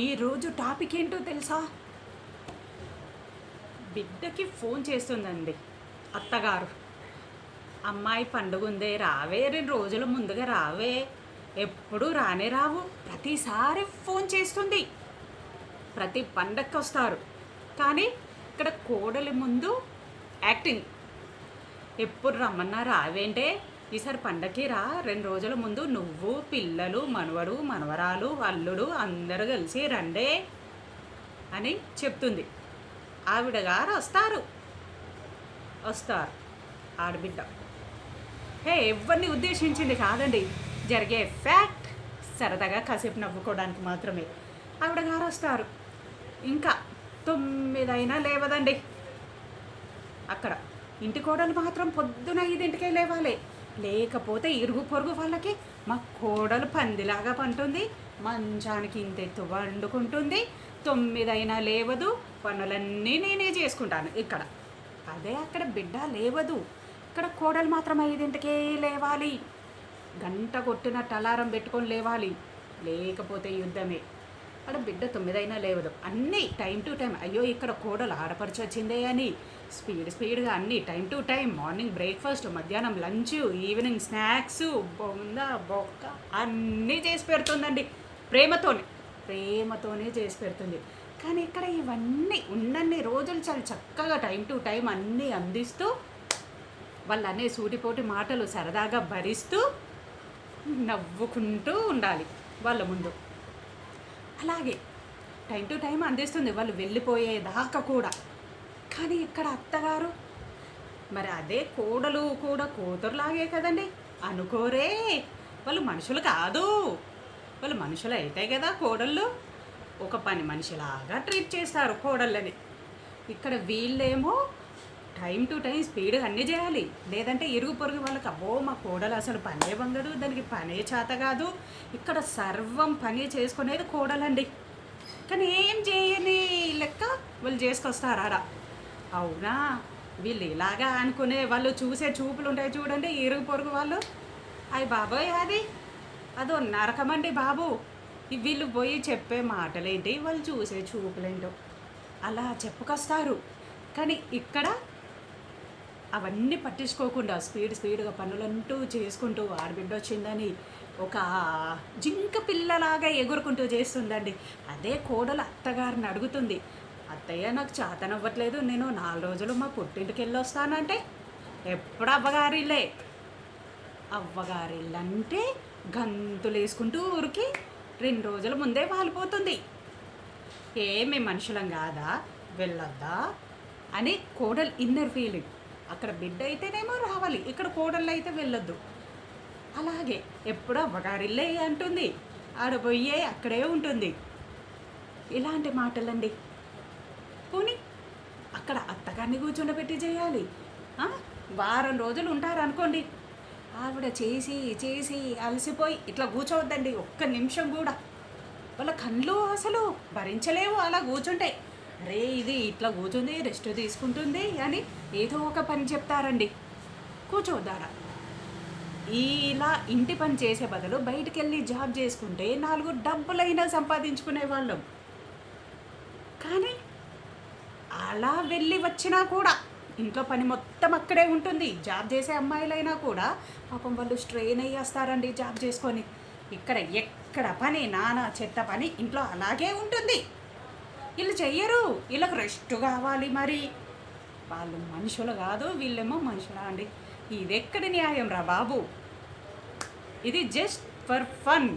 ఈరోజు టాపిక్ ఏంటో తెలుసా? బిడ్డకి ఫోన్ చేస్తుందండి అత్తగారు. అమ్మాయి పండుగ ఉందే రావే రెండు రోజుల ముందుగా రావే. ఎప్పుడు రానే రావు ప్రతిసారి ఫోన్ చేస్తుంది. ప్రతి పండగకి వస్తారు కానీ ఇక్కడ కోడలి ముందు యాక్టింగ్. ఎప్పుడు రమ్మన్నా రావేంటే ఈసారి పండగకి రా. రెండు రోజుల ముందు నువ్వు పిల్లలు మనవడు మనవరాలు అల్లుడు అందరూ కలిసి రండే అని చెప్తుంది. ఆవిడ గారు వస్తారు. వస్తారు. ఆడబిడ్డ. హే ఎవరిని ఉద్దేశించింది కాదండి. జరిగే ఫ్యాక్ట్ సరదాగా కాసేపు నవ్వుకోవడానికి మాత్రమే. ఆవిడ గారు వస్తారు. ఇంకా తొమ్మిదైనా లేవదండి. అక్కడ ఇంటి కోడలు మాత్రం పొద్దున ఐదింటికే లేవాలి. లేకపోతే ఇరుగు పొరుగు వాళ్ళకి మా కోడలు పందిలాగా పంటుంది మంచానికి ఇంతెత్తు వండుకుంటుంది తొమ్మిదైనా లేవదు పనులన్నీ నేనే చేసుకుంటాను ఇక్కడ. అదే అక్కడ బిడ్డ లేవదు ఇక్కడ కోడలు మాత్రం ఐదింటికే లేవాలి. గంట కొట్టినట్టు అలారం పెట్టుకొని లేవాలి లేకపోతే యుద్ధమే. అక్కడ బిడ్డ తొమ్మిదైనా లేవదు. అన్నీ టైం టు టైం అయ్యో ఇక్కడ కోడలు ఆడపరిచి వచ్చిందే అని స్పీడ్ స్పీడ్గా అన్నీ time to time morning breakfast మధ్యాహ్నం లంచ్ ఈవినింగ్ స్నాక్స్ బొందా బొక్క అన్నీ చేసి పెడుతుందండి. ప్రేమతోనే ప్రేమతోనే చేసి పెడుతుంది. కానీ ఇక్కడ ఇవన్నీ ఉన్నన్ని రోజులు చాలా చక్కగా టైం టు టైం అన్నీ అందిస్తూ వాళ్ళు అనే సూటిపోటి మాటలు సరదాగా భరిస్తూ నవ్వుకుంటూ ఉండాలి వాళ్ళ ముందు. అలాగే టైం టు టైం అందిస్తుంది వాళ్ళు వెళ్ళిపోయేదాకా కూడా. కానీ ఇక్కడ అత్తగారు మరి అదే కోడలు కూడా కూతురులాగే కదండి. అనుకోరే వాళ్ళు మనుషులు కాదు. వాళ్ళు మనుషులు అయితే కదా కోడళ్ళు. ఒక పని మనిషిలాగా ట్రీట్ చేస్తారు కోడళ్ళని. ఇక్కడ వీళ్ళేమో టైం టు టైం స్పీడ్గా అన్నీ చేయాలి. లేదంటే ఇరుగు పొరుగు వాళ్ళకి అబ్బో మా కోడలు అసలు పనే వంగదు దానికి పనే చేత కాదు. ఇక్కడ సర్వం పని చేసుకునేది కోడలండి. కానీ ఏం చేయని లెక్క వాళ్ళు చేసుకొస్తారు అవునా? వీళ్ళు ఇలాగా అనుకునే వాళ్ళు చూసే చూపులు ఉంటాయి చూడండి ఇరుగు పొరుగు వాళ్ళు. అయ్యి బాబోయ్ అది. అదో నరకమండి బాబు. వీళ్ళు పోయి చెప్పే మాటలేంటి వాళ్ళు చూసే చూపులేంటో. అలా చెప్పుకొస్తారు. కానీ ఇక్కడ అవన్నీ పట్టించుకోకుండా స్పీడ్ స్పీడ్గా పనులంటూ చేసుకుంటూ ఆడబిడ్డ వచ్చిందని ఒక జింక పిల్లలాగా ఎగురుకుంటూ చేస్తుందండి. అదే కోడలు అత్తగారిని అడుగుతుంది అత్తయ్య నాకు చేతనవ్వట్లేదు నేను నాలుగు రోజులు మా పుట్టింటికి వెళ్ళొస్తానంటే ఎప్పుడు అవ్వగారిల్లే అవ్వగారిల్లంటే గంతులు వేసుకుంటూ ఊరికి రెండు రోజుల ముందే వాలిపోతుంది. ఏమి మనుషులం కాదా వెళ్ళొద్దా? అని కోడలు ఇన్నర్ ఫీలింగ్. అక్కడ బిడ్డ అయితేనేమో రావాలి. ఇక్కడ కోడళ్ళు అయితే వెళ్ళొద్దు. అలాగే ఎప్పుడు అవ్వగారిల్లే అంటుంది. ఆడపోయే అక్కడే ఉంటుంది. ఇలాంటి మాటలండి. పోనీ అక్కడ అత్తగారిని కూర్చుండబెట్టి చేయాలి. వారం రోజులు ఉంటారనుకోండి. ఆవిడ చేసి చేసి అలసిపోయి ఇట్లా కూర్చోవద్దండి. ఒక్క నిమిషం కూడా. వాళ్ళ కళ్ళు అసలు భరించలేవు అలా కూర్చుంటే. అరే ఇది ఇట్లా కూర్చుంది రెస్ట్ తీసుకుంటుంది అని ఏదో ఒక పని చెప్తారండి. కూర్చోదారా ఇలా ఇంటి పని చేసే బదులు బయటికి వెళ్ళి జాబ్ చేసుకుంటే నాలుగు డబ్బులైనా సంపాదించుకునే వాళ్ళం. కానీ అలా వెళ్ళి వచ్చినా కూడా ఇంట్లో పని మొత్తం అక్కడే ఉంటుంది. జాబ్ చేసే అమ్మాయిలైనా కూడా పాపం వాళ్ళు స్ట్రెయిన్ అయ్యి వస్తారండి జాబ్ చేసుకొని. ఇక్కడ ఎక్కడ పని నానా చెత్త పని ఇంట్లో అలాగే ఉంటుంది. వీళ్ళు చెయ్యరు. వీళ్ళకి రెస్ట్ కావాలి మరి. వాళ్ళు మనుషులు కాదు వీళ్ళేమో మనుషులా అండి. ఇది ఎక్కడి న్యాయం రా బాబు? ఇది జస్ట్ ఫర్ ఫన్.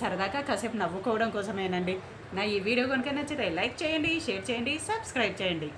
సరదాగా కాసేపు నవ్వుకోవడం కోసమేనండి. నా ఈ వీడియో కనుక నచ్చితే లైక్ చేయండి షేర్ చేయండి సబ్స్క్రైబ్ చేయండి.